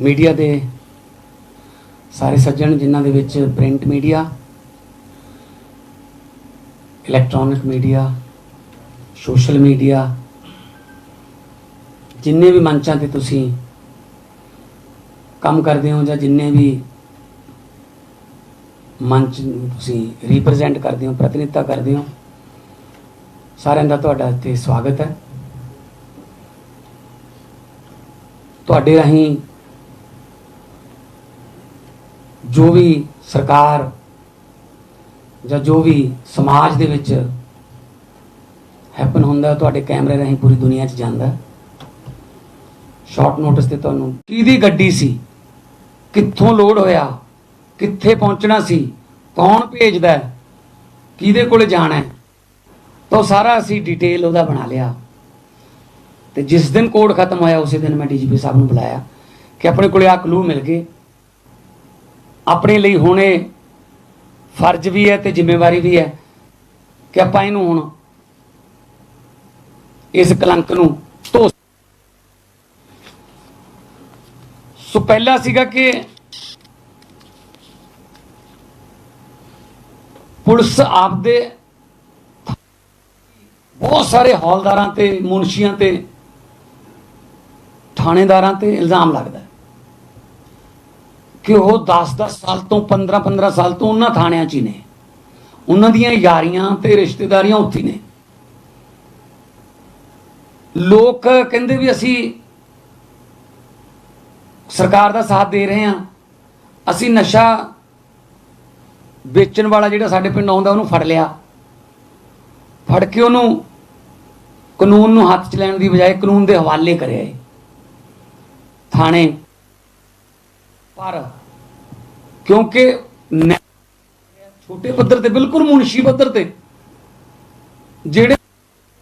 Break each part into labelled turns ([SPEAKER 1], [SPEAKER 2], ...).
[SPEAKER 1] Media ਦੇ ਸਾਰੇ ਸੱਜਣ ਜਿਨ੍ਹਾਂ ਦੇ ਵਿੱਚ print media, electronic media, social media, ਜਿੰਨੇ ਵੀ ਮੰਚਾਂ ਤੇ ਤੁਸੀਂ ਕੰਮ ਕਰਦੇ ਹੋ ਜਾਂ ਜਿੰਨੇ ਵੀ ਮੰਚ ਨੂੰ ਤੁਸੀਂ ਰਿਪਰੈਜ਼ੈਂਟ ਕਰਦੇ ਹੋ, ਪ੍ਰਤੀਨਿਧਤਾ ਕਰਦੇ ਹੋ, ਸਾਰਿਆਂ ਦਾ ਤੁਹਾਡਾ ਇੱਥੇ ਸਵਾਗਤ ਹੈ। ਤੁਹਾਡੇ ਰਾਹੀਂ ਜੋ ਵੀ ਸਰਕਾਰ ਜਾਂ ਜੋ ਵੀ ਸਮਾਜ ਦੇ ਵਿੱਚ ਹੈਪਨ ਹੁੰਦਾ, ਤੁਹਾਡੇ ਕੈਮਰੇ ਰਾਹੀਂ ਪੂਰੀ ਦੁਨੀਆ 'ਚ ਜਾਂਦਾ। ਸ਼ਾਰਟ ਨੋਟਿਸ ਤੇ ਤੁਹਾਨੂੰ ਕਿਹਦੀ ਗੱਡੀ ਸੀ, ਕਿੱਥੋਂ ਲੋਡ ਹੋਇਆ, ਕਿੱਥੇ ਪਹੁੰਚਣਾ ਸੀ, ਕੌਣ ਭੇਜਦਾ, ਕਿਹਦੇ ਕੋਲ ਜਾਣਾ ਤਾਂ ਉਹ ਸਾਰਾ ਅਸੀਂ ਡਿਟੇਲ ਉਹਦਾ ਬਣਾ ਲਿਆ। ਤੇ ਜਿਸ ਦਿਨ ਕੋਡ ਖਤਮ ਹੋਇਆ, ਉਸੇ ਦਿਨ ਮੈਂ ਡੀਜੀਪੀ ਸਾਹਿਬ ਨੂੰ ਬੁਲਾਇਆ ਕਿ ਆਪਣੇ ਕੋਲੇ ਆ ਕਲੂ ਮਿਲ ਗਏ। ਆਪਣੇ ਲਈ ਹੁਣੇ ਫਰਜ਼ ਵੀ ਹੈ ਤੇ ਜ਼ਿੰਮੇਵਾਰੀ ਵੀ ਹੈ ਕਿ ਆਪਾਂ ਇਹਨੂੰ ਹੁਣ ਇਸ ਕਲੰਕ ਨੂੰ ਧੋ ਸੋ ਪਹਿਲਾ ਸੀਗਾ ਕਿ ਪੁਲਿਸ ਆਪਦੇ ਬਹੁਤ ਸਾਰੇ ਹੌਲਦਾਰਾਂ ਤੇ ਮੁਨਸ਼ੀਆਂ ਤੇ ਥਾਣੇਦਾਰਾਂ ਤੇ ਇਲਜ਼ਾਮ ਲੱਗਦਾ ਕਿ ਉਹ 10-10 ਸਾਲ ਤੋਂ 15-15 ਸਾਲ ਤੋਂ ਉਹਨਾਂ ਥਾਣਿਆਂ 'ਚ ਹੀ ਨੇ। ਉਹਨਾਂ ਦੀਆਂ ਯਾਰੀਆਂ ਤੇ ਰਿਸ਼ਤੇਦਾਰੀਆਂ ਉੱਥੇ ਹੀ ਨੇ। ਲੋਕ ਕਹਿੰਦੇ ਵੀ ਅਸੀਂ ਸਰਕਾਰ ਦਾ ਸਾਥ ਦੇ ਰਹੇ ਹਾਂ। ਅਸੀਂ ਨਸ਼ਾ ਵੇਚਣ ਵਾਲਾ ਜਿਹੜਾ ਸਾਡੇ ਪਿੰਡ ਆਉਂਦਾ ਉਹਨੂੰ ਫੜ ਲਿਆ। ਫੜ ਕੇ ਉਹਨੂੰ ਕਾਨੂੰਨ ਨੂੰ ਹੱਥ 'ਚ ਲੈਣ ਦੀ ਬਜਾਏ ਕਾਨੂੰਨ ਦੇ ਹਵਾਲੇ ਕਰਿਆ ਏ। ਥਾਣੇ ਪਰ। ਕਿਉਂਕਿ ਛੋਟੇ ਪੱਧਰ ਤੇ, ਬਿਲਕੁਲ ਮੁਨਸ਼ੀ ਪੱਧਰ ਤੇ, ਜਿਹੜੇ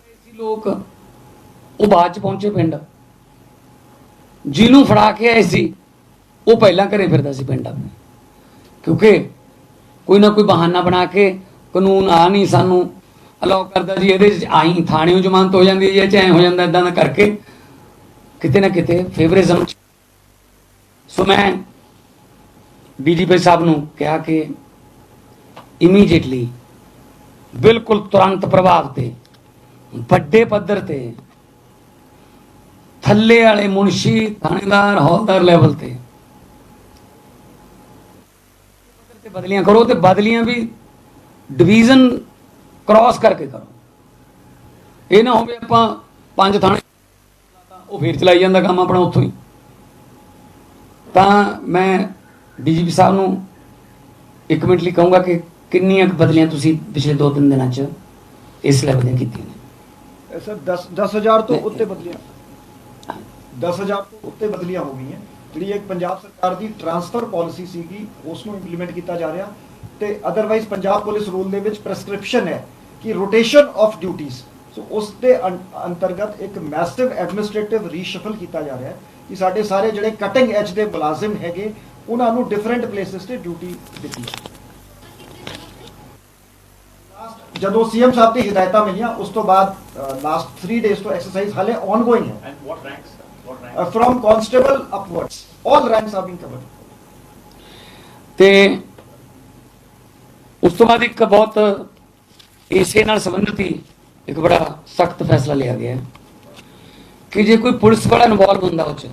[SPEAKER 1] ਸੀ ਲੋਕ ਉਹ ਬਾਅਦ ਚ ਪਹੁੰਚੇ ਪਿੰਡ। ਜਿਹਨੂੰ ਫੜਾ ਕੇ ਆਏ ਸੀ, ਉਹ ਪਹਿਲਾਂ ਘਰੇ ਫਿਰਦਾ ਸੀ ਪਿੰਡ ਆਪਣੇ। ਕਿਉਂਕਿ ਕੋਈ ਨਾ ਕੋਈ ਬਹਾਨਾ ਬਣਾ ਕੇ ਕਾਨੂੰਨ ਆ ਨਹੀਂ ਸਾਨੂੰ ਅਲਾਉ ਕਰਦਾ ਜੀ, ਇਹਦੇ ਚ ਆਈ, ਥਾਣਿਓਂ ਜ਼ਮਾਨਤ ਹੋ ਜਾਂਦੀ ਹੈ ਜਾਂ ਚਾਹੇ ਹੋ ਜਾਂਦਾ ਇਦਾਂ ਦਾ ਕਰਕੇ ਕਿਤੇ ਨਾ ਕਿਤੇ ਫੇਵਰਿਜ਼ਮ ਸੋ ਮੈਂ ਡੀਜੀਪੀ ਸਾਹਿਬ ਨੂੰ ਕਿਹਾ ਕਿ ਇਮੀਡੀਏਟਲੀ ਬਿਲਕੁਲ ਤੁਰੰਤ ਪ੍ਰਭਾਵ ਤੇ, ਵੱਡੇ ਪੱਧਰ ਤੇ, ਥੱਲੇ ਵਾਲੇ ਮੁਨਸ਼ੀ, ਥਾਣੇਦਾਰ, ਹੌਲਦਾਰ ਲੈਵਲ ਤੇ। ਤੇ ਬਦਲੀਆਂ ਕਰੋ ਤੇ ਬਦਲੀਆਂ ਵੀ ਡਿਵੀਜ਼ਨ ਕ੍ਰਾਸ ਕਰਕੇ ਕਰੋ। ਇਹ ਨਾ ਹੋਵੇ ਆਪਾਂ ਪੰਜ ਥਾਣੇ ਉਹ ਫੇਰ ਚਲਾਈ ਜਾਂਦਾ ਕੰਮ ਆਪਣਾ ਉੱਥੋਂ ਹੀ। ਤਾਂ ਮੈਂ ਡੀਜੀਪੀ ਸਾਹਿਬ ਨੂੰ ਇੱਕ ਮਿੰਟ ਲਈ ਕਹੂੰਗਾ ਕਿ ਕਿੰਨੀਆਂ ਕੁ ਬਦਲੀਆਂ ਤੁਸੀਂ ਪਿਛਲੇ 2-3 ਦਿਨਾਂ 'ਚ ਇਸ ਲੈਵਲ ਦੀਆਂ ਕੀਤੀਆਂ ਨੇ?
[SPEAKER 2] ਸਰ 10 10000 ਤੋਂ। ਉੱਤੇ ਬਦਲੀਆਂ। 10000 ਤੋਂ ਉੱਤੇ ਬਦਲੀਆਂ ਹੋ ਗਈਆਂ। ਜਿਹੜੀ ਇੱਕ ਪੰਜਾਬ ਸਰਕਾਰ ਦੀ ਟਰਾਂਸਫਰ ਪਾਲਿਸੀ ਸੀਗੀ ਉਸ ਨੂੰ ਇੰਪਲੀਮੈਂਟ ਕੀਤਾ ਜਾ ਰਿਹਾ। ਤੇ ਅਦਰਵਾਈਜ਼ ਪੰਜਾਬ ਪੁਲਿਸ ਰੂਲ ਦੇ ਵਿੱਚ ਪ੍ਰੈਸਕ੍ਰਿਪਸ਼ਨ ਹੈ ਕਿ ਰੋਟੇਸ਼ਨ ਆਫ ਡਿਊਟੀਆਂ ਸੋ ਉਸ ਦੇ ਅੰਤਰਗਤ ਇੱਕ ਮੈਸਿਵ ਐਡਮਿਨਿਸਟ੍ਰੇਟਿਵ ਰੀਸ਼ਫਲ ਕੀਤਾ ਜਾ ਰਿਹਾ ਹੈ ਕਿ ਸਾਡੇ ਸਾਰੇ ਜਿਹੜੇ ਕਟਿੰਗ ਐਜ ਦੇ ਮੁਲਾਜ਼ਮ ਹੈਗੇ ਉਹਨਾਂ ਨੂੰ ਡਿਫਰੈਂਟ ਪਲੇਸਸ ਤੇ ਡਿਊਟੀ ਦਿੱਤੀ ਜਦੋਂ ਸੀਐਮ ਸਾਹਿਬ ਦੀ ਹਦਾਇਤਾਂ ਮਿਲੀਆਂ ਉਸ ਤੋਂ ਬਾਅਦ ਲਾਸਟ 3 ਡੇਜ਼ ਤੋਂ ਐਕਸਰਸਾਈਜ਼ ਹਾਲੇ ਆਨਗੋਇੰਗ ਹੈ
[SPEAKER 3] And what ranks? sir? What ranks?
[SPEAKER 2] from constable upwards. All ranks are being covered.
[SPEAKER 1] ਤੇ ਉਸ ਤੋਂ ਬਾਅਦ ਇੱਕ ਬਹੁਤ ਇਸੇ ਨਾਲ ਸੰਬੰਧਿਤ ਹੀ ਇੱਕ ਬੜਾ ਸਖਤ ਫੈਸਲਾ ਲਿਆ ਗਿਆ ਕਿ ਜੇ ਕੋਈ ਪੁਲਿਸ ਵਾਲਾ ਇਨਵੋਲਵ ਹੁੰਦਾ ਉਹ ਚ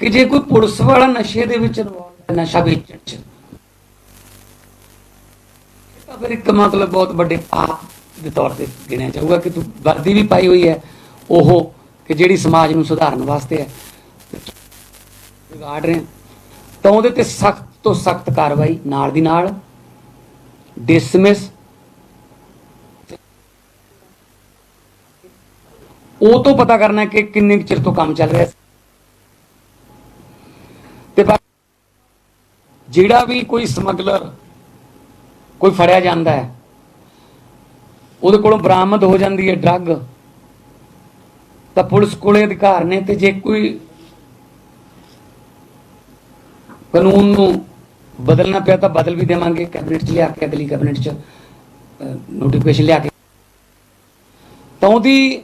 [SPEAKER 1] ਕਿ ਜੇ ਕੋਈ ਪੁਲਿਸ ਵਾਲਾ ਨਸ਼ੇ ਦੇ ਵਿੱਚ ਇਨਵੋਲਵ ਹੈ, ਨਸ਼ਾ ਵੇਚਣ ਚ। ਤਾਂ ਫਿਰ ਇੱਕ ਮਤਲਬ ਬਹੁਤ ਵੱਡੇ ਪਾਪ ਦੇ ਤੌਰ ਤੇ ਗਿਣਿਆ ਜਾਊਗਾ ਕਿ ਤੂੰ ਵਰਦੀ ਵੀ ਪਾਈ ਹੋਈ ਹੈ, ਉਹ ਕਿ ਜਿਹੜੀ ਸਮਾਜ ਨੂੰ ਸੁਧਾਰਨ ਵਾਸਤੇ ਹੈ। ਵਿਗਾੜ ਰਹੇ ਤਾਂ ਉਹਦੇ ਤੇ ਸਖਤ ਤੋਂ ਸਖਤ ਕਾਰਵਾਈ ਨਾਲ ਦੀ ਨਾਲ ਡਿਸਮਿਸ ਉਹ ਤੋਂ ਪਤਾ ਕਰਨਾ ਕਿ ਕਿੰਨੇ ਕੁ ਚਿਰ ਤੋਂ ਕੰਮ ਚੱਲ ਰਿਹਾ ਤੇ ਜਿਹੜਾ ਵੀ ਕੋਈ ਸਮਗਲਰ ਕੋਈ ਫੜਿਆ ਜਾਂਦਾ ਹੈ, ਉਹਦੇ ਕੋਲੋਂ ਬਰਾਮਦ ਹੋ ਜਾਂਦੀ ਹੈ ਡਰੱਗ, ਤਾਂ ਪੁਲਿਸ ਕੋਲੇ ਅਧਿਕਾਰ ਨੇ ਤੇ ਜੇ ਕੋਈ ਕਾਨੂੰਨ ਨੂੰ ਬਦਲਣਾ ਪਿਆ ਤਾਂ ਬਦਲ ਵੀ ਦੇਵਾਂਗੇ, ਕੈਬਨਿਟ 'ਚ ਲਿਆ ਕੇ, ਅਗਲੀ ਕੈਬਨਿਟ 'ਚ ਨੋਟੀਫਿਕੇਸ਼ਨ ਲਿਆ ਕੇ। ਤਾਂ ਉਹਦੀ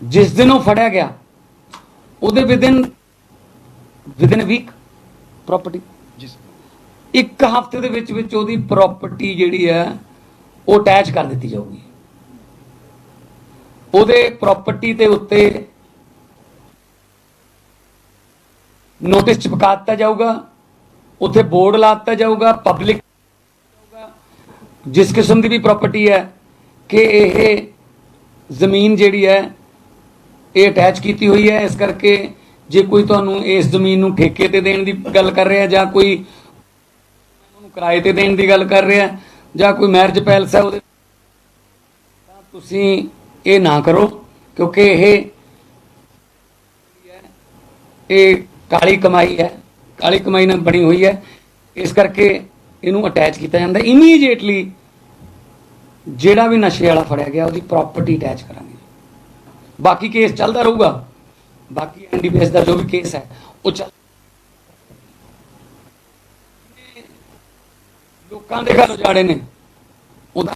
[SPEAKER 1] ਜਿਸ ਦਿਨ ਉਹ ਫੜਿਆ ਗਿਆ, ਉਹਦੇ ਵਿਦਿਨ ਵਿਦਿਨ ਵੀਕ ਪ੍ਰਾਪਰਟੀ
[SPEAKER 2] ਜੀ ਸਰ
[SPEAKER 1] ਇੱਕ ਹਫ਼ਤੇ ਦੇ ਵਿੱਚ ਵਿੱਚ ਉਹਦੀ ਪ੍ਰਾਪਰਟੀ ਜਿਹੜੀ ਹੈ ਉਹ ਅਟੈਚ ਕਰ ਦਿੱਤੀ ਜਾਊਗੀ। ਉਹਦੇ ਪ੍ਰਾਪਰਟੀ ਦੇ ਉੱਤੇ ਨੋਟਿਸ ਚਿਪਕਾ ਦਿੱਤਾ ਜਾਊਗਾ ਉੱਥੇ ਬੋਰਡ ਲਾ ਦਿੱਤਾ ਜਾਊਗਾ ਪਬਲਿਕ ਜਿਸ ਕਿਸਮ ਦੀ ਵੀ ਪ੍ਰਾਪਰਟੀ ਹੈ ਕਿ ਇਹ ਜ਼ਮੀਨ ਜਿਹੜੀ ਹੈ ਇਹ ਅਟੈਚ ਕੀਤੀ ਹੋਈ ਹੈ ਇਸ ਕਰਕੇ ਜੇ ਕੋਈ ਤੁਹਾਨੂੰ ਇਸ ਜ਼ਮੀਨ ਨੂੰ ਠੇਕੇ ਤੇ ਦੇਣ ਦੀ ਗੱਲ ਕਰ ਰਿਹਾ, ਜਾਂ ਕੋਈ ਉਹਨੂੰ ਕਿਰਾਏ ਤੇ ਦੇਣ ਦੀ ਗੱਲ ਕਰ ਰਿਹਾ, ਜਾਂ ਕੋਈ ਮੈਰਿਜ ਪੈਲਸ ਹੈ ਉਹਦੇ ਤਾਂ ਤੁਸੀਂ ਇਹ ਨਾ ਕਰੋ, ਕਿਉਂਕਿ ਇਹ ਇਹ ਕਾਲੀ ਕਮਾਈ ਹੈ, ਕਾਲੀ ਕਮਾਈ ਨਾਲ ਬਣੀ ਹੋਈ ਹੈ। ਇਸ ਕਰਕੇ ਇਹਨੂੰ ਅਟੈਚ ਕੀਤਾ ਜਾਂਦਾ। ਇਮੀਡੀਏਟਲੀ ਜਿਹੜਾ ਵੀ ਨਸ਼ੇ ਵਾਲਾ ਫੜਿਆ ਗਿਆ, ਉਹਦੀ ਪ੍ਰਾਪਰਟੀ ਅਟੈਚ ਕਰਾਂਗੇ। ਬਾਕੀ ਕੇਸ ਚੱਲਦਾ ਰਹੂਗਾ। ਬਾਕੀ ਐਨਡੀਪੀਐਸ ਦਾ ਜੋ ਵੀ ਕੇਸ ਹੈ, ਉਹ ਚੱਲ ਲੋਕਾਂ ਦੇ ਘਰ ਉਜਾੜੇ ਨੇ, ਉਹਦਾ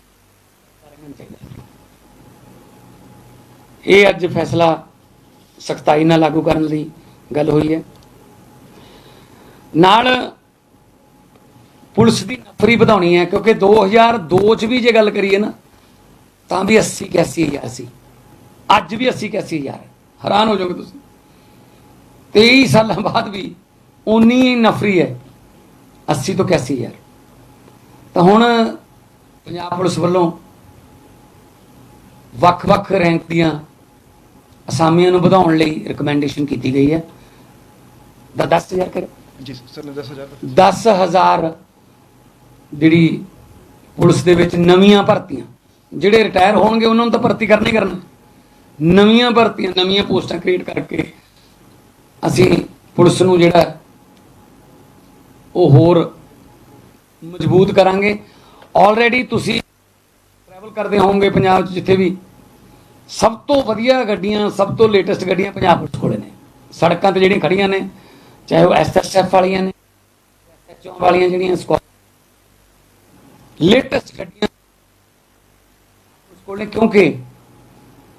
[SPEAKER 1] ਇਹ ਅੱਜ ਫੈਸਲਾ ਸਖਤਾਈ ਨਾਲ ਲਾਗੂ ਕਰਨ ਲਈ ਗੱਲ ਹੋਈ ਹੈ। ਨਾਲ ਪੁਲਿਸ ਦੀ ਨਫਰੀ ਵਧਾਉਣੀ ਹੈ, ਕਿਉਂਕਿ 2002 ਚ ਵੀ ਜੇ ਗੱਲ ਕਰੀਏ ਨਾ, ਤਾਂ ਵੀ 80 81 ਹਜ਼ਾਰ ਸੀ। ਅੱਜ ਵੀ 80 81 ਹਜ਼ਾਰ ਹੈਰਾਨ ਹੋ ਜਾਓਗੇ ਤੁਸੀਂ। 23 ਸਾਲਾਂ ਬਾਅਦ ਵੀ ਉਨੀ ਨਫਰੀ ਹੈ। 80 ਤੋਂ 81 ਹਜ਼ਾਰ। ਤਾਂ ਹੁਣ ਪੰਜਾਬ ਪੁਲਿਸ ਵੱਲੋਂ ਵੱਖ-ਵੱਖ ਰੈਂਕ ਦੀਆਂ ਅਸਾਮੀਆਂ ਨੂੰ ਵਧਾਉਣ ਲਈ ਰეკਮੈਂਡੇਸ਼ਨ ਕੀਤੀ ਗਈ ਹੈ। ਦਾ 10000 ਕਰ
[SPEAKER 2] ਜੀ ਸਰ ਨੇ 10000
[SPEAKER 1] 10000 ਜਿਹੜੀ ਪੁਲਿਸ ਦੇ ਵਿੱਚ ਨਵੀਆਂ ਭਰਤੀਆਂ ਜਿਹੜੇ ਰਿਟਾਇਰ ਹੋਣਗੇ ਉਹਨਾਂ ਨੂੰ ਤਾਂ ਭਰਤੀ ਕਰਨਾ ਕਰਨਾ। ਨਵੀਆਂ ਭਰਤੀਆਂ, ਨਵੀਆਂ ਪੋਸਟਾਂ ਕ੍ਰੀਏਟ ਕਰਕੇ ਅਸੀਂ ਪੁਲਿਸ ਨੂੰ ਜਿਹੜਾ ਉਹ ਹੋਰ ਮਜ਼ਬੂਤ ਕਰਾਂਗੇ। ਆਲਰੇਡੀ ਤੁਸੀਂ ਟਰੈਵਲ ਕਰਦੇ ਹੋਵੋਗੇ ਪੰਜਾਬ 'ਚ ਜਿੱਥੇ ਵੀ। ਸਭ ਤੋਂ ਵਧੀਆ ਗੱਡੀਆਂ, ਸਭ ਤੋਂ ਲੇਟੈਸਟ ਗੱਡੀਆਂ ਪੰਜਾਬ ਪੁਲਿਸ ਕੋਲੇ ਨੇ। ਸੜਕਾਂ ਤੇ ਜਿਹੜੀਆਂ ਖੜੀਆਂ ਨੇ, ਚਾਹੇ ਉਹ ਐਸਐਸਐਫ ਵਾਲੀਆਂ ਨੇ ਐਸਐਚਓ ਵਾਲੀਆਂ ਜਿਹੜੀਆਂ ਸਕੁਆ ਲੇਟੈਸਟ ਗੱਡੀਆਂ ਉਸ ਕੋਲੇ ਕਿਉਂਕਿ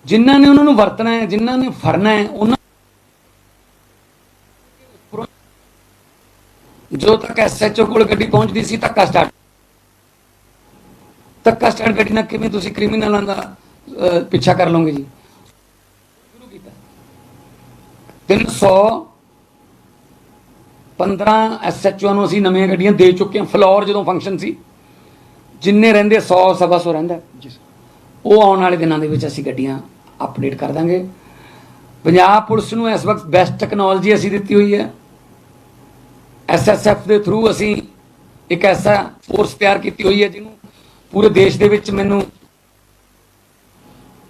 [SPEAKER 1] ਜਿਨ੍ਹਾਂ ਨੇ ਉਹਨਾਂ ਨੂੰ ਵਰਤਣਾ ਹੈ, ਜਿਨ੍ਹਾਂ ਨੇ ਫੜਨਾ ਹੈ, ਉਹਨਾਂ ਜੋ ਤੱਕ ਐਸਐਚਓ ਕੋਲ ਗੱਡੀ ਪਹੁੰਚਦੀ ਸੀ, ਧੱਕਾ ਸਟਾਰਟ ਧੱਕਾ ਸਟਾਰਟ ਗੱਡੀ ਨਾਲ ਕਿਵੇਂ ਤੁਸੀਂ ਕ੍ਰਿਮੀਨਲਾਂ ਦਾ ਪਿੱਛਾ ਕਰ ਲਓਗੇ ਜੀ? ਸ਼ੁਰੂ ਕੀਤਾ। 300 15 ਐਸਐਚਓ ਨੂੰ ਅਸੀਂ ਨਵੀਆਂ ਗੱਡੀਆਂ ਦੇ ਚੁੱਕੇ ਹਾਂ। ਫਲੋਰ ਜਦੋਂ ਫੰਕਸ਼ਨ ਸੀ, ਜਿੰਨੇ ਰਹਿੰਦੇ 100 ਸਵਾ ਸੌ ਰਹਿੰਦਾ।
[SPEAKER 2] ਜੀ, ਸਰ।
[SPEAKER 1] ਉਹ ਆਉਣ ਵਾਲੇ ਦਿਨਾਂ ਦੇ ਵਿੱਚ ਅਸੀਂ ਗੱਡੀਆਂ ਅਪਡੇਟ ਕਰ ਦਾਂਗੇ। ਪੰਜਾਬ ਪੁਲਿਸ ਨੂੰ ਇਸ ਵਕਤ ਬੈਸਟ ਟੈਕਨੋਲੋਜੀ ਅਸੀਂ ਦਿੱਤੀ ਹੋਈ ਹੈ। ਐਸਐਸਐਫ ਦੇ ਥਰੂ ਅਸੀਂ ਇੱਕ ਐਸਾ ਫੋਰਸ ਤਿਆਰ ਕੀਤੀ ਹੋਈ ਹੈ ਜਿਹਨੂੰ ਪੂਰੇ ਦੇਸ਼ ਦੇ ਵਿੱਚ ਮੈਨੂੰ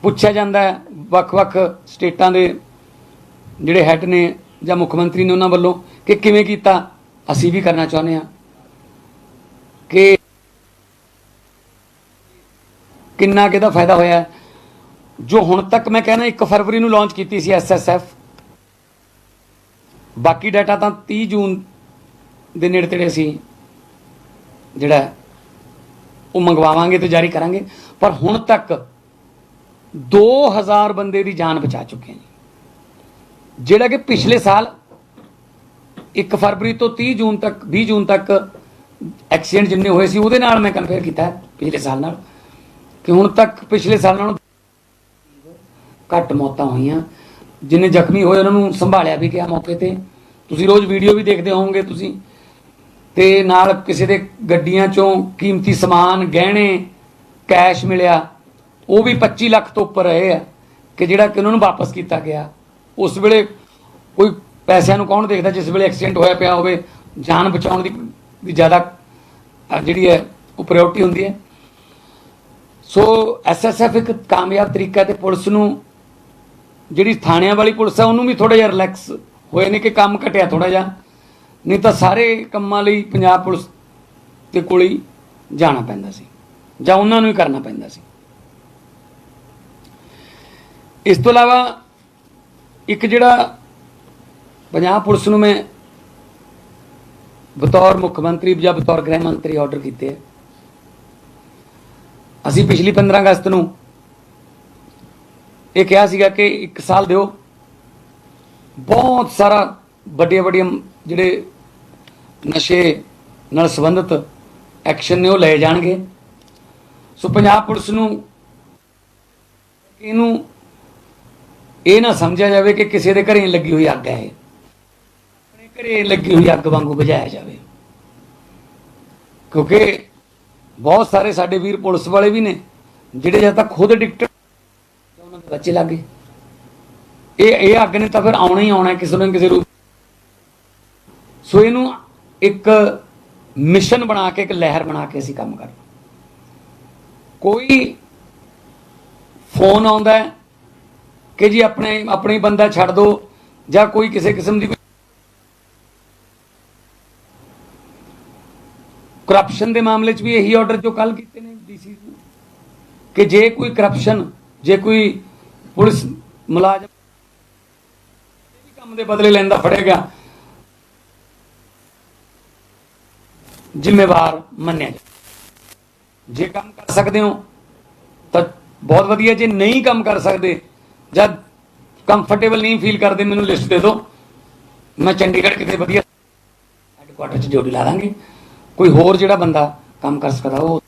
[SPEAKER 1] ਪੁੱਛਿਆ ਜਾਂਦਾ ਹੈ। ਵੱਖ-ਵੱਖ ਸਟੇਟਾਂ ਦੇ ਜਿਹੜੇ ਹੈੱਡ ਨੇ ਜਾਂ ਮੁੱਖ ਮੰਤਰੀ ਨੇ ਉਹਨਾਂ ਵੱਲੋਂ ਕਿ ਕਿਵੇਂ ਕੀਤਾ, ਅਸੀਂ ਵੀ ਕਰਨਾ ਚਾਹੁੰਦੇ ਹਾਂ ਕਿ ਕਿੰਨਾ ਕਿਹਦਾ ਫਾਇਦਾ ਹੋਇਆ ਜੋ ਹੁਣ ਤੱਕ ਮੈਂ ਕਹਿੰਦਾ 1 ਫਰਵਰੀ ਨੂੰ ਲਾਂਚ ਕੀਤੀ ਸੀ ਐਸਐਸਐਫ ਬਾਕੀ ਡਾਟਾ ਤਾਂ 30 ਜੂਨ ਦੇ ਨੇੜੇ ਤੇੜੇ ਅਸੀਂ ਜਿਹੜਾ ਉਹ ਮੰਗਵਾਵਾਂਗੇ ਤੇ ਜਾਰੀ ਕਰਾਂਗੇ। ਪਰ ਹੁਣ ਤੱਕ 2000 ਬੰਦੇ ਦੀ ਜਾਨ ਬਚਾ ਚੁੱਕੇ ਹਾਂ ਜਿਹੜਾ ਕਿ ਪਿਛਲੇ ਸਾਲ 1 ਫਰਵਰੀ ਤੋਂ 30 ਜੂਨ ਤੱਕ 20 ਜੂਨ ਤੱਕ ਐਕਸੀਡੈਂਟ ਜਿੰਨੇ ਹੋਏ ਸੀ, ਉਹਦੇ ਨਾਲ ਮੈਂ ਕੰਪੇਅਰ ਕੀਤਾ ਪਿਛਲੇ ਸਾਲ ਨਾਲ। ਕਿ ਹੁਣ ਤੱਕ ਪਿਛਲੇ ਸਾਲ ਨਾਲੋਂ ਘੱਟ ਮੌਤਾਂ ਹੋਈਆਂ। ਜਿੰਨੇ ਜ਼ਖਮੀ ਹੋਏ ਉਹਨਾਂ ਨੂੰ ਸੰਭਾਲਿਆ ਵੀ ਗਿਆ ਮੌਕੇ ਤੇ। ਤੁਸੀਂ ਰੋਜ਼ ਵੀਡੀਓ ਵੀ ਦੇਖਦੇ ਹੋਵੋਗੇ ਤੁਸੀਂ। ਤੇ ਨਾਲ ਕਿਸੇ ਦੇ ਗੱਡੀਆਂ ਚੋਂ ਕੀਮਤੀ ਸਮਾਨ, ਗਹਿਣੇ, ਕੈਸ਼ ਮਿਲਿਆ। ਉਹ ਵੀ 25 ਲੱਖ ਤੋਂ ਉੱਪਰ ਰਹੇ ਆ ਕਿ ਜਿਹੜਾ ਕਿ ਉਹਨਾਂ ਨੂੰ ਵਾਪਸ ਕੀਤਾ ਗਿਆ। ਉਸ ਵੇਲੇ ਕੋਈ ਪੈਸਿਆਂ ਨੂੰ ਕੌਣ ਦੇਖਦਾ ਜਿਸ ਵੇਲੇ ਐਕਸੀਡੈਂਟ ਹੋਇਆ ਪਿਆ ਹੋਵੇ। ਜਾਨ ਬਚਾਉਣ ਦੀ ਜ਼ਿਆਦਾ ਜਿਹੜੀ ਹੈ ਉਹ ਪ੍ਰਾਇੋਰਟੀ ਹੁੰਦੀ ਹੈ। ਸੋ ਐਸਐਸਐਫ ਇੱਕ ਕਾਮਯਾਬ ਤਰੀਕਾ ਤੇ ਪੁਲਿਸ ਨੂੰ, ਜਿਹੜੀ ਥਾਣਿਆਂ ਵਾਲੀ ਪੁਲਿਸ ਹੈ ਉਹਨੂੰ ਵੀ ਥੋੜਾ ਜਿਹਾ ਰਿਲੈਕਸ ਹੋਏ ਨੇ ਕਿ ਕੰਮ ਘਟਿਆ ਥੋੜਾ ਜਿਹਾ। ਨਹੀਂ ਤਾਂ ਸਾਰੇ ਕੰਮਾਂ ਲਈ ਪੰਜਾਬ ਪੁਲਿਸ ਦੇ ਕੋਲ ਹੀ ਜਾਣਾ ਪੈਂਦਾ ਸੀ, ਜਾਂ ਉਹਨਾਂ ਨੂੰ ਹੀ ਕਰਨਾ ਪੈਂਦਾ ਸੀ। ਇਸ ਤੋਂ ਇਲਾਵਾ ਇੱਕ ਜਿਹੜਾ ਪੰਜਾਬ ਪੁਲਿਸ ਨੂੰ ਮੈਂ ਬਤੌਰ ਮੁੱਖ ਮੰਤਰੀ ਜਾਂ ਬਤੌਰ ਗ੍ਰਹਿ ਮੰਤਰੀ ਆਰਡਰ ਕੀਤੇ ਹੈ ਅਸੀਂ ਪਿਛਲੀ 15 ਅਗਸਤ ਨੂੰ ਇਹ ਕਿਹਾ ਸੀਗਾ ਕਿ ਇੱਕ ਸਾਲ ਦਿਓ। ਬਹੁਤ ਸਾਰਾ ਵੱਡੀਆਂ ਵੱਡੀਆਂ ਜਿਹੜੇ ਨਸ਼ੇ ਨਾਲ ਸੰਬੰਧਿਤ ਐਕਸ਼ਨ ਨੇ ਉਹ ਲਏ ਜਾਣਗੇ। ਸੋ ਪੰਜਾਬ ਪੁਲਿਸ ਨੂੰ ਇਹਨੂੰ ਇਹ ਨਾ ਸਮਝਿਆ ਜਾਵੇ ਕਿ ਕਿਸੇ ਦੇ ਘਰੇ ਲੱਗੀ ਹੋਈ ਅੱਗ ਹੈ ਇਹ। ਆਪਣੇ ਘਰੇ ਲੱਗੀ ਹੋਈ ਅੱਗ ਵਾਂਗੂ ਬੁਝਾਇਆ ਜਾਵੇ। ਕਿਉਂਕਿ ਬਹੁਤ ਸਾਰੇ ਸਾਡੇ ਵੀਰ ਪੁਲਿਸ ਵਾਲੇ ਵੀ ਨੇ, ਜਿਹੜੇ ਜਦ ਤੱਕ ਖੁਦ ਐਡਿਕਟਡ ਉਹਨਾਂ ਦੇ ਬੱਚੇ ਲੱਗੇ ਇਹ ਇਹ ਅੱਗ ਨੇ ਤਾਂ ਫਿਰ ਆਉਣਾ ਹੀ ਆਉਣਾ, ਕਿਸੇ ਨੂੰ ਕਿਸੇ ਰੂਪ ਸੋ ਇਹਨੂੰ ਇੱਕ ਮਿਸ਼ਨ ਬਣਾ ਕੇ, ਇੱਕ ਲਹਿਰ ਬਣਾ ਕੇ ਅਸੀਂ ਕੰਮ ਕਰਨਾ। ਕੋਈ ਫੋਨ ਆਉਂਦਾ ਕਿ ਜੀ ਆਪਣੇ, ਆਪਣੀ ਬੰਦਾ ਛੱਡ ਦਿਓ ਜਾਂ ਕੋਈ ਕਿਸੇ ਕਿਸਮ ਦੀ ਕਰਪਸ਼ਨ ਦੇ ਮਾਮਲੇ 'ਚ ਵੀ ਇਹੀ ਆਰਡਰ ਜੋ ਕੱਲ ਕੀਤੇ ਨੇ ਡੀਸੀ ਕਿ ਜੇ ਕੋਈ ਕਰਪਸ਼ਨ ਜੇ ਕੋਈ ਪੁਲਿਸ ਮੁਲਾਜ਼ਮ ਵੀ ਕੰਮ ਦੇ ਬਦਲੇ ਲੈਂਦਾ ਫੜੇਗਾ। ਜ਼ਿੰਮੇਵਾਰ ਮੰਨਿਆ ਜਾਏ ਜੇ ਕੰਮ ਕਰ ਸਕਦੇ ਹੋ, ਤਾਂ ਬਹੁਤ ਵਧੀਆ। ਜੇ ਨਹੀਂ ਕੰਮ ਕਰ ਸਕਦੇ ਜਦ ਕੰਫਰਟੇਬਲ ਨਹੀਂ ਫੀਲ ਕਰਦੇ, ਮੈਨੂੰ ਲਿਸਟ ਦੇ ਦਿਓ। ਮੈਂ ਚੰਡੀਗੜ੍ਹ ਕਿਤੇ ਵਧੀਆ ਹੈਡਕੁਆਟਰ 'ਚ ਜੋੜੀ ਲਾ ਦਾਂਗੇ। ਕੋਈ ਹੋਰ ਜਿਹੜਾ ਬੰਦਾ ਕੰਮ ਕਰ ਸਕਦਾ ਉਹ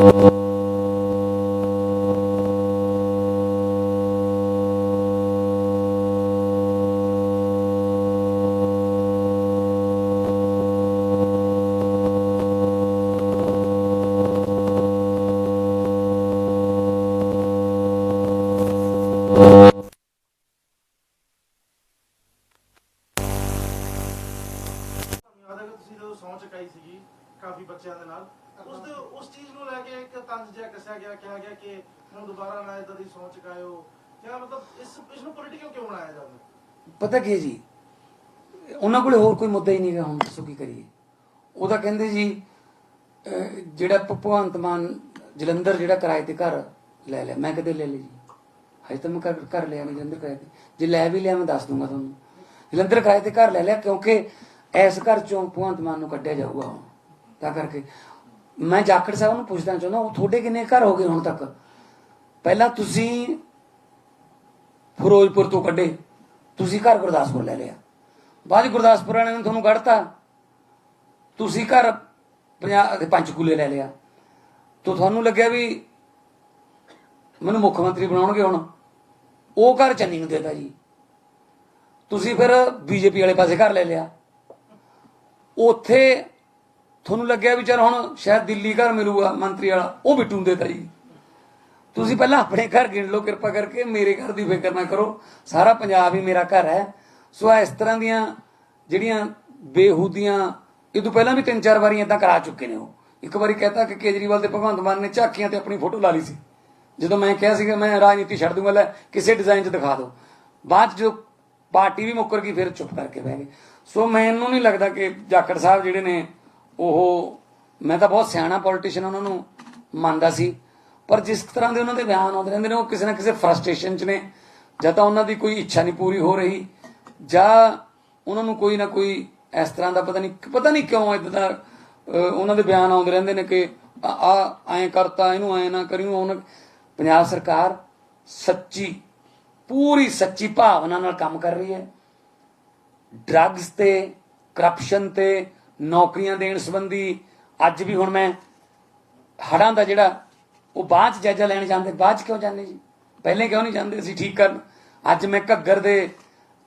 [SPEAKER 3] Oh. ਕਿ ਹੁਣ ਦੁਬਾਰਾ ਨਾ ਇਦਾਂ ਦੀ ਸਹੁੰ ਚੁਕਾਇਓ ਕਿਆ ਮਤਲਬ ਇਸ ਇਸ ਨੂੰ ਪੋਲੀਟੀਕਲ ਕਿਉਂ ਬਣਾਇਆ ਜਾਂਦਾ?
[SPEAKER 1] ਪਤਾ ਕੀ ਹੈ ਜੀ? ਉਹਨਾਂ ਕੋਲੇ ਹੋਰ ਕੋਈ ਮੁੱਦਾ ਹੀ ਨਹੀਂ ਗਾ ਹੁਣ ਦੱਸੋ ਕੀ ਕਰੀਏ? ਉਹਦਾ ਕਹਿੰਦੇ ਜੀ ਜਿਹੜਾ ਭਗਵੰਤ ਮਾਨ, ਜਲੰਧਰ ਜਿਹੜਾ ਕਿਰਾਏ ਤੇ ਘਰ ਲੈ ਲਿਆ, ਮੈਂ ਕਦੇ ਲੈ ਲਈ ਜੀ। ਹਜੇ ਤਾਂ ਮੈਂ ਘਰ ਲਿਆ ਨਹੀਂ ਜਲੰਧਰ ਕਿਰਾਏ ਤੇ। ਜੇ ਲੈ ਵੀ ਲਿਆ ਮੈਂ ਦੱਸ ਦੂੰਗਾ ਤੁਹਾਨੂੰ। ਜਲੰਧਰ ਕਿਰਾਏ ਤੇ ਘਰ ਲੈ ਲਿਆ, ਕਿਉਂਕਿ ਇਸ ਘਰ ਚੋਂ ਭਗਵੰਤ ਮਾਨ ਨੂੰ ਕੱਢਿਆ ਜਾਊਗਾ ਤਾਂ ਕਰਕੇ ਮੈਂ ਜਾਖੜ ਸਾਹਿਬ ਨੂੰ ਪੁੱਛਣਾ ਚਾਹੁੰਦਾ, ਉਹ ਤੁਹਾਡੇ ਕਿੰਨੇ ਘਰ ਹੋ ਗਏ ਹੁਣ ਤੱਕ? ਪਹਿਲਾਂ ਤੁਸੀਂ ਫਿਰੋਜ਼ਪੁਰ ਤੋਂ ਕੱਢੇ, ਤੁਸੀਂ ਘਰ ਗੁਰਦਾਸਪੁਰ ਲੈ ਲਿਆ। ਬਾਅਦ 'ਚ ਗੁਰਦਾਸਪੁਰ ਵਾਲਿਆਂ ਨੇ ਤੁਹਾਨੂੰ ਕੱਢਤਾ, ਤੁਸੀਂ ਘਰ ਪੰਜਾਬ ਪੰਚਕੂਲੇ ਲੈ ਲਿਆ। ਤਾਂ ਤੁਹਾਨੂੰ ਲੱਗਿਆ ਵੀ ਮੈਨੂੰ ਮੁੱਖ ਮੰਤਰੀ ਬਣਾਉਣਗੇ ਹੁਣ। ਉਹ ਘਰ ਚੰਨੀ ਨੂੰ ਦੇਤਾ ਜੀ। ਤੁਸੀਂ ਫਿਰ ਬੀਜੇਪੀ ਵਾਲੇ ਪਾਸੇ ਘਰ ਲੈ ਲਿਆ। ਉੱਥੇ ਤੁਹਾਨੂੰ ਲੱਗਿਆ ਵੀ ਚਲ ਹੁਣ ਸ਼ਾਇਦ ਦਿੱਲੀ ਘਰ ਮਿਲੂਗਾ, ਮੰਤਰੀ ਵਾਲਾ, ਉਹ ਬਿੱਟੂ ਦੇ ਦੇਤਾ ਜੀ ਤੁਸੀਂ ਪਹਿਲਾਂ ਆਪਣੇ ਘਰ ਗਿਣ ਲਓ, ਕਿਰਪਾ ਕਰਕੇ ਮੇਰੇ ਘਰ ਦੀ ਫਿਕਰ ਨਾ ਕਰੋ। ਸਾਰਾ ਪੰਜਾਬ ਹੀ ਮੇਰਾ ਘਰ ਹੈ। ਸੋ ਇਸ ਤਰ੍ਹਾਂ ਦੀਆਂ ਜਿਹੜੀਆਂ ਬੇਹੂਦੀਆਂ, ਇਹ ਤੋਂ ਪਹਿਲਾਂ ਵੀ ਤਿੰਨ ਚਾਰ ਵਾਰੀ ਇਦਾਂ ਕਰਾ ਚੁੱਕੇ ਨੇ ਉਹ। ਇੱਕ ਵਾਰੀ ਕਹਤਾ ਕਿ ਕੇਜਰੀਵਾਲ ਤੇ ਭਗਵੰਤ ਮਾਨ ਨੇ ਝਾਕੀਆਂ ਤੇ ਆਪਣੀ ਫੋਟੋ ਲਾ ਲਈ ਸੀ। ਜਦੋਂ ਮੈਂ ਕਿਹਾ ਸੀਗਾ, ਮੈਂ ਰਾਜਨੀਤੀ ਛੱਡ ਦੂੰਗਾ, ਲੈ ਕਿਸੇ ਡਿਜ਼ਾਈਨ 'ਚ ਦਿਖਾ ਦਿਓ। ਬਾਅਦ 'ਚ ਜੋ ਪਾਰਟੀ ਵੀ ਮੁੱਕਰ ਗਈ, ਫਿਰ ਚੁੱਪ ਕਰਕੇ ਬਹਿ ਗਏ। ਸੋ ਮੈਨੂੰ ਨਹੀਂ ਲੱਗਦਾ ਕਿ ਜਾਖੜ ਸਾਹਿਬ ਜਿਹੜੇ ਨੇ ਉਹ ਮੈਂ ਤਾਂ ਬਹੁਤ ਸਿਆਣਾ ਪੋਲੀਟੀਸ਼ੀਅਨ ਉਹਨਾਂ ਨੂੰ ਮੰਨਦਾ ਸੀ, ਪਰ ਜਿਸ ਤਰ੍ਹਾਂ ਦੇ ਉਹਨਾਂ ਦੇ ਬਿਆਨ ਆਉਂਦੇ ਰਹਿੰਦੇ ਨੇ, ਉਹ ਕਿਸੇ ਨਾ ਕਿਸੇ ਫਰਸਟ੍ਰੇਸ਼ਨ 'ਚ ਨੇ, ਜਾਂ ਤਾਂ ਉਹਨਾਂ ਦੀ ਕੋਈ ਇੱਛਾ ਨਹੀਂ ਪੂਰੀ ਹੋ ਰਹੀ, ਜਾਂ ਉਹਨਾਂ ਨੂੰ ਕੋਈ ਨਾ ਕੋਈ ਇਸ ਤਰ੍ਹਾਂ ਦਾ ਪਤਾ ਨਹੀਂ ਪਤਾ ਨਹੀਂ ਕਿਉਂ ਇਦਾਂ ਦਾ ਉਹਨਾਂ ਦੇ ਬਿਆਨ ਆਉਂਦੇ ਰਹਿੰਦੇ ਨੇ ਕਿ ਆ ਆ, ਐਂ ਕਰਤਾ, ਇਹਨੂੰ ਐਂ ਨਾ ਕਰਿਓ ਉਹਨਾਂ ਪੰਜਾਬ ਸਰਕਾਰ ਸੱਚੀ, ਪੂਰੀ ਸੱਚੀ ਭਾਵਨਾ ਨਾਲ ਕੰਮ ਕਰ ਰਹੀ ਹੈ। ਡਰੱਗਸ ਤੇ ਕਰਪਸ਼ਨ ਤੇ ਨੌਕਰੀਆਂ ਦੇਣ ਸੰਬੰਧੀ ਅੱਜ ਵੀ ਹੁਣ ਮੈਂ ਹੜਾਂ ਦਾ ਜਿਹੜਾ ਉਹ ਬਾਅਦ ਚ ਜਾਇਜ਼ਾ ਲੈਣ ਜਾਂਦੇ, ਬਾਅਦ ਚ ਕਿਉਂ ਜਾਂਦੇ ਜੀ? ਪਹਿਲੇ ਕਿਉਂ ਨਹੀਂ ਜਾਂਦੇ ਅਸੀਂ ਠੀਕ ਕਰਨ? ਅੱਜ ਮੈਂ ਘੱਗਰ ਦੇ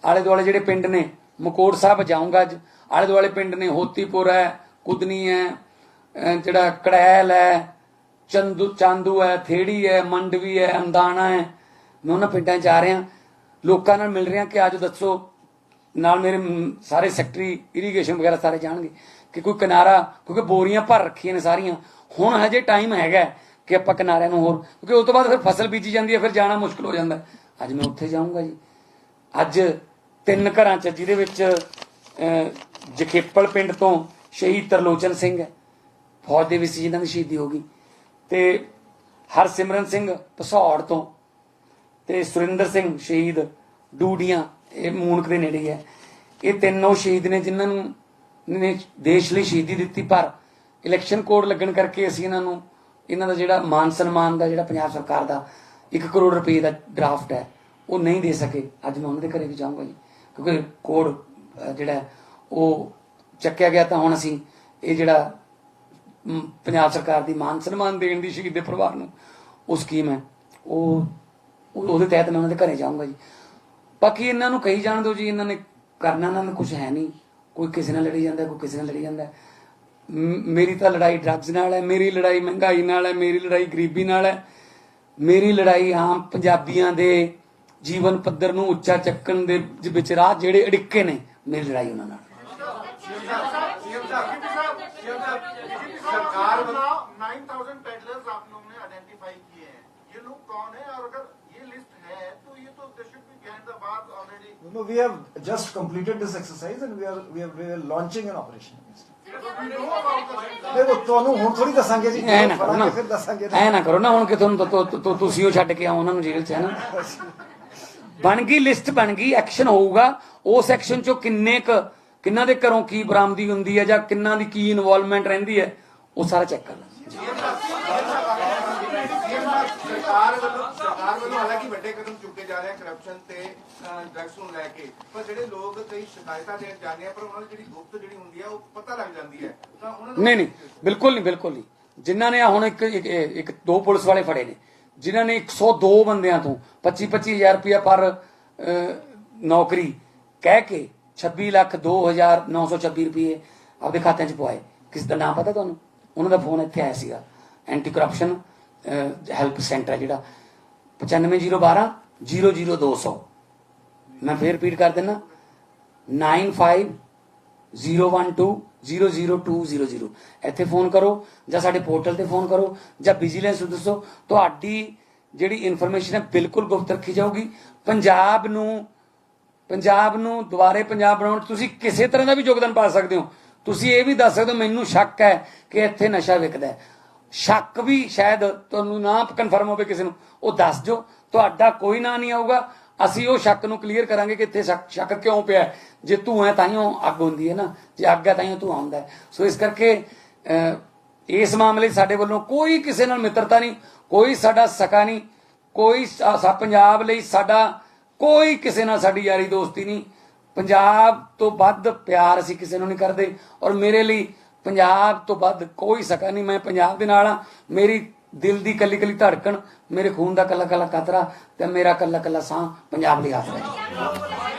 [SPEAKER 1] ਆਲੇ ਦੁਆਲੇ ਜਿਹੜੇ ਪਿੰਡ ਨੇ, ਮਕੋੜ ਸਾਹਿਬ ਜਾਊਂਗਾ ਅੱਜ। ਆਲੇ ਦੁਆਲੇ ਪਿੰਡ ਨੇ ਹੋਤੀਪੁਰ ਹੈ, ਕੁਦਨੀ ਹੈ ਜਿਹੜਾ ਕੜੈਲ ਹੈ, ਚੰਦੂ, ਚਾਂਦੂ ਹੈ, ਥੇੜੀ ਹੈ, ਮੰਡਵੀ ਹੈ ਅੰਦਾਣਾ ਹੈ। ਮੈਂ ਉਹਨਾਂ ਪਿੰਡਾਂ 'ਚ ਜਾ ਰਿਹਾ। ਲੋਕਾਂ ਨਾਲ ਮਿਲ ਰਿਹਾ ਕਿ ਅੱਜ ਦੱਸੋ ਨਾਲ ਮੇਰੇ ਸਾਰੇ ਸੈਕਟਰੀ ਇਰੀਗੇਸ਼ਨ ਵਗੈਰਾ ਸਾਰੇ ਜਾਣਗੇ ਕਿ ਕੋਈ ਕਿਨਾਰਾ, ਕਿਉਂਕਿ ਬੋਰੀਆਂ ਭਰ ਰੱਖੀਆਂ ਨੇ ਸਾਰੀਆਂ। ਹੁਣ ਹਜੇ ਟਾਈਮ ਹੈਗਾ ਕਿ ਆਪਾਂ ਕਿਨਾਰਿਆਂ ਨੂੰ ਹੋਰ, ਕਿਉਂਕਿ ਉਸ ਤੋਂ ਬਾਅਦ ਫਿਰ ਫਸਲ ਬੀਜੀ ਜਾਂਦੀ ਹੈ, ਫਿਰ ਜਾਣਾ ਮੁਸ਼ਕਲ ਹੋ ਜਾਂਦਾ। ਅੱਜ ਮੈਂ ਉੱਥੇ ਜਾਊਂਗਾ ਜੀ। ਅੱਜ ਤਿੰਨ ਘਰਾਂ ਚ, ਜਿਹਦੇ ਵਿੱਚ ਜਖੇਪਲ ਪਿੰਡ ਤੋਂ ਸ਼ਹੀਦ ਤਰਲੋਚਨ ਸਿੰਘ ਹੈ। ਫੌਜ ਦੇ ਵਿੱਚ ਸੀ ਜਿਨ੍ਹਾਂ ਦੀ ਸ਼ਹੀਦੀ ਹੋ ਗਈ। ਤੇ ਹਰਸਿਮਰਨ ਸਿੰਘ ਪਸੌੜ ਤੋਂ ਤੇ ਸੁਰਿੰਦਰ ਸਿੰਘ ਸ਼ਹੀਦ ਡੂਡੀਆਂ ਇਹ ਮੂਨਕ ਦੇ ਨੇੜੇ ਹੈ ਇਹ ਤਿੰਨੋਂ ਸ਼ਹੀਦ ਨੇ ਜਿਨ੍ਹਾਂ ਨੂੰ ਨੇ ਦੇਸ਼ ਲਈ ਸ਼ਹੀਦੀ ਦਿੱਤੀ, ਪਰ ਇਲੈਕਸ਼ਨ ਕੋਡ ਲੱਗਣ ਕਰਕੇ ਅਸੀਂ ਇਹਨਾਂ ਨੂੰ, ਇਹਨਾਂ ਦਾ ਜਿਹੜਾ ਮਾਨ ਸਨਮਾਨ ਦਾ, ਜਿਹੜਾ ਪੰਜਾਬ ਸਰਕਾਰ ਦਾ 1 ਕਰੋੜ ਰੁਪਏ ਦਾ ਡਰਾਫਟ ਹੈ, ਉਹ ਨਹੀਂ ਦੇ ਸਕੇ। ਅੱਜ ਮੈਂ ਉਹਨਾਂ ਦੇ ਘਰੇ ਵੀ ਜਾਊਂਗਾ ਜੀ, ਕਿਉਂਕਿ ਕੋਡ ਜਿਹੜਾ ਉਹ ਚੱਕਿਆ ਗਿਆ ਤਾਂ ਹੁਣ ਅਸੀਂ ਇਹ ਜਿਹੜਾ ਪੰਜਾਬ ਸਰਕਾਰ ਦੀ ਮਾਨ ਸਨਮਾਨ ਦੇਣ ਦੀ ਸ਼ਹੀਦ ਦੇ ਪਰਿਵਾਰ ਨੂੰ, ਉਹ ਸਕੀਮ ਹੈ। ਉਹ- ਉਹਦੇ ਤਹਿਤ ਮੈਂ ਉਹਨਾਂ ਦੇ ਘਰੇ ਜਾਊਂਗਾ ਜੀ। ਬਾਕੀ ਇਹਨਾਂ ਨੂੰ ਕਹੀ ਜਾਣ ਦਿਓ ਜੀ, ਇਹਨਾਂ ਨੇ ਕਰਨਾ ਇਹਨਾਂ ਨੂੰ ਕੁਝ ਹੈ ਨਹੀਂ। ਕੋਈ ਕਿਸੇ ਨਾਲ ਲੜੀ ਜਾਂਦਾ, ਕੋਈ ਕਿਸੇ ਨਾਲ ਲੜੀ ਜਾਂਦਾ। ਮੇਰੀ ਤਾਂ ਲੜਾਈ ਡਰੱਗਸ ਨਾਲ ਹੈ, ਮੇਰੀ ਲੜਾਈ ਮਹਿੰਗਾਈ ਨਾਲ ਹੈ, ਮੇਰੀ ਲੜਾਈ ਗਰੀਬੀ ਨਾਲ ਹੈ। ਮੇਰੀ ਲੜਾਈ ਆਮ ਪੰਜਾਬੀਆਂ ਦੇ ਜੀਵਨ ਪੱਧਰ ਨੂੰ ਉੱਚਾ ਚੱਕਣ ਦੇ ਵਿੱਚ ਰਾਹ ਜਿਹੜੇ ਅੜਿੱਕੇ ਨੇ, ਮੇਰੀ ਲੜਾਈ ਉਹਨਾਂ ਨਾਲ।
[SPEAKER 3] ਸਰਕਾਰ
[SPEAKER 2] No, we have just completed this exercise and we are we are, we are launching an operation. against it. ਦੇਖੋ ਤੁਹਾਨੂੰ ਹੁਣ ਥੋੜੀ ਦੱਸਾਂਗੇ ਜੀ
[SPEAKER 1] ਐ ਨਾ ਕਰੋ ਨਾ
[SPEAKER 2] ਫੜਾਂਗੇ ਫਿਰ ਦੱਸਾਂਗੇ
[SPEAKER 1] ਐ ਨਾ ਕਰੋ ਨਾ ਹੁਣ ਕਿ ਤੁਹਾਨੂੰ ਤੁ- ਤੁ- ਤੁ- ਤੁਸੀਂ ਉਹ ਛੱਡ ਕੇ ਆਓ ਉਹਨਾਂ ਨੂੰ ਜੇਲ੍ਹ 'ਚ ਹੈ ਨਾ ਬਣ ਗਈ ਲਿਸਟ ਬਣ ਗਈ ਐਕਸ਼ਨ ਹੋਊਗਾ ਉਸ ਐਕਸ਼ਨ 'ਚੋਂ ਕਿੰਨੇ ਕ ਕਿੰਨਾ ਦੇ ਘਰੋਂ ਕੀ ਬਰਾਮਦੀ ਹੁੰਦੀ ਹੈ ਜਾਂ ਕਿੰਨਾ ਦੀ ਕੀ ਇਨਵੋਲਵਮੈਂਟ ਰਹਿੰਦੀ ਹੈ ਉਹ ਸਾਰਾ ਚੈੱਕ ਕਰ ਲਾਂਗੇ
[SPEAKER 4] ਸਰਕਾਰ ਵੱਲੋਂ ਸਰਕਾਰ ਵੱਲੋਂ ਹਾਲਾਂਕਿ ਵੱਡੇ ਕਦਮ ਚੁੱਕੇ ਜਾ ਰਹੇ ਆ ਕਰਪਸ਼ਨ ਤੇ ਡਰੱਗਸ ਨੂੰ ਲੈ ਕੇ। ਪਰ ਜਿਹੜੇ ਲੋਕ ਕਈ ਸ਼ਿਕਾਇਤਾਂ ਦੇਣ ਜਾਂਦੇ ਆ, ਪਰ ਉਹਨਾਂ ਦੀ ਜਿਹੜੀ ਗੁਪਤ ਜਿਹੜੀ ਹੁੰਦੀ ਆ, ਉਹ ਪਤਾ ਲੱਗ ਜਾਂਦੀ ਹੈ ਤਾਂ ਉਹਨਾਂ ਨੂੰ
[SPEAKER 1] ਨਹੀਂ ਨਹੀਂ, ਬਿਲਕੁਲ ਨਹੀਂ ਬਿਲਕੁਲ ਨਹੀਂ। ਜਿਨ੍ਹਾਂ ਨੇ ਹੁਣ ਇੱਕ ਇੱਕ- ਦੋ ਪੁਲਿਸ ਵਾਲੇ ਫੜੇ ਨੇ। ਜਿਨ੍ਹਾਂ ਨੇ 102 ਬੰਦਿਆਂ ਤੋਂ 25 25000 ਰੁਪਇਆ ਪਰ ਨੌਕਰੀ ਕਹਿ ਕੇ 26 ਲੱਖ 2926 ਰੁਪਏ ਆਪਦੇ ਖਾਤਿਆਂ 'ਚ ਪਵਾਏ। ਕਿਸ ਦਾ ਨਾਮ ਪਤਾ ਤੁਹਾਨੂੰ? ਉਹਨਾਂ ਦਾ ਫੋਨ ਇੱਥੇ ਆਇਆ ਸੀਗਾ। ਐਂਟੀ ਕਰਪਸ਼ਨ ਹੈਲਪ ਸੈਂਟਰ ਹੈ ਜਿਹੜਾ। 95012 00200 ਮੈਂ ਫੇਰ ਰਿਪੀਟ ਕਰ ਦਿੰਦਾ। 95 012002000 ਇੱਥੇ ਫੋਨ ਕਰੋ ਜਾਂ ਸਾਡੇ ਪੋਰਟਲ ਤੇ ਫੋਨ ਕਰੋ ਜਾਂ ਵਿਜੀਲੈਂਸ ਨੂੰ ਦੱਸੋ। ਤੁਹਾਡੀ ਜਿਹੜੀ ਇਨਫੋਰਮੇਸ਼ਨ ਹੈ ਬਿਲਕੁਲ ਗੁਪਤ ਰੱਖੀ ਜਾਊਗੀ। ਪੰਜਾਬ ਨੂੰ ਪੰਜਾਬ ਨੂੰ ਦੁਬਾਰੇ ਪੰਜਾਬ ਬਣਾਉਣ 'ਚ ਤੁਸੀਂ ਕਿਸੇ ਤਰ੍ਹਾਂ ਦਾ ਵੀ ਯੋਗਦਾਨ ਪਾ ਸਕਦੇ ਹੋ। ਤੁਸੀਂ ਇਹ ਵੀ ਦੱਸ ਸਕਦੇ ਹੋ, ਮੈਨੂੰ ਸ਼ੱਕ ਹੈ ਕਿ ਇੱਥੇ ਨਸ਼ਾ ਵਿਕਦਾ ਹੈ। ਸ਼ੱਕ ਵੀ ਸ਼ਾਇਦ ਤੁਹਾਨੂੰ ਨਾ ਕਨਫਰਮ ਹੋਵੇ ਕਿਸੇ ਨੂੰ ਉਹ ਦੱਸ ਦਿਓ। ਤੁਹਾਡਾ ਕੋਈ ਨਾਂ ਨਹੀਂ ਆਊਗਾ। ਅਸੀਂ ਉਹ ਸ਼ੱਕ ਨੂੰ ਕਲੀਅਰ ਕਰਾਂਗੇ ਕਿ ਇੱਥੇ ਸ਼ੱਕ ਕਿਉਂ ਪਿਆ ਜੇ ਧੂਆਂ ਹੈ ਤਾਂ ਤਾਈਓ ਅੱਗ ਹੁੰਦੀ ਹੈ ਨਾ। ਜੇ ਅੱਗ ਹੈ ਤਾਈਓ ਧੂਆਂ ਹੁੰਦਾ ਹੈ। ਸੋ ਇਸ ਕਰਕੇ ਅਹ, ਇਸ ਮਾਮਲੇ ਸਾਡੇ ਵੱਲੋਂ ਕੋਈ ਕਿਸੇ ਨਾਲ ਮਿੱਤਰਤਾ ਨਹੀਂ ਕੋਈ ਸਾਡਾ ਸਕਾ ਨਹੀਂ ਕੋਈ ਪੰਜਾਬ ਲਈ ਸਾਡਾ ਕੋਈ ਕਿਸੇ ਨਾਲ ਸਾਡੀ ਯਾਰੀ ਦੋਸਤੀ ਨਹੀਂ। ਪੰਜਾਬ ਤੋਂ ਵੱਧ ਪਿਆਰ ਅਸੀਂ ਕਿਸੇ ਨੂੰ ਨਹੀਂ ਕਰਦੇ। ਔਰ ਮੇਰੇ ਲਈ ਪੰਜਾਬ ਤੋਂ ਵੱਧ ਕੋਈ ਸਕਾ ਨਹੀਂ, ਮੈਂ ਪੰਜਾਬ ਦੇ ਨਾਲ ਆ ਮੇਰੀ ਦਿਲ ਦੀ ਕੱਲੀ ਕੱਲੀ ਧੜਕਣ, ਮੇਰੇ ਖੂਨ ਦਾ ਕੱਲਾ ਕੱਲਾ ਕਤਰਾ ਤੇ ਮੇਰਾ ਕੱਲਾ ਕੱਲਾ ਸਾਹ ਪੰਜਾਬ ਲਈ ਆਸਰਾ ਹੈ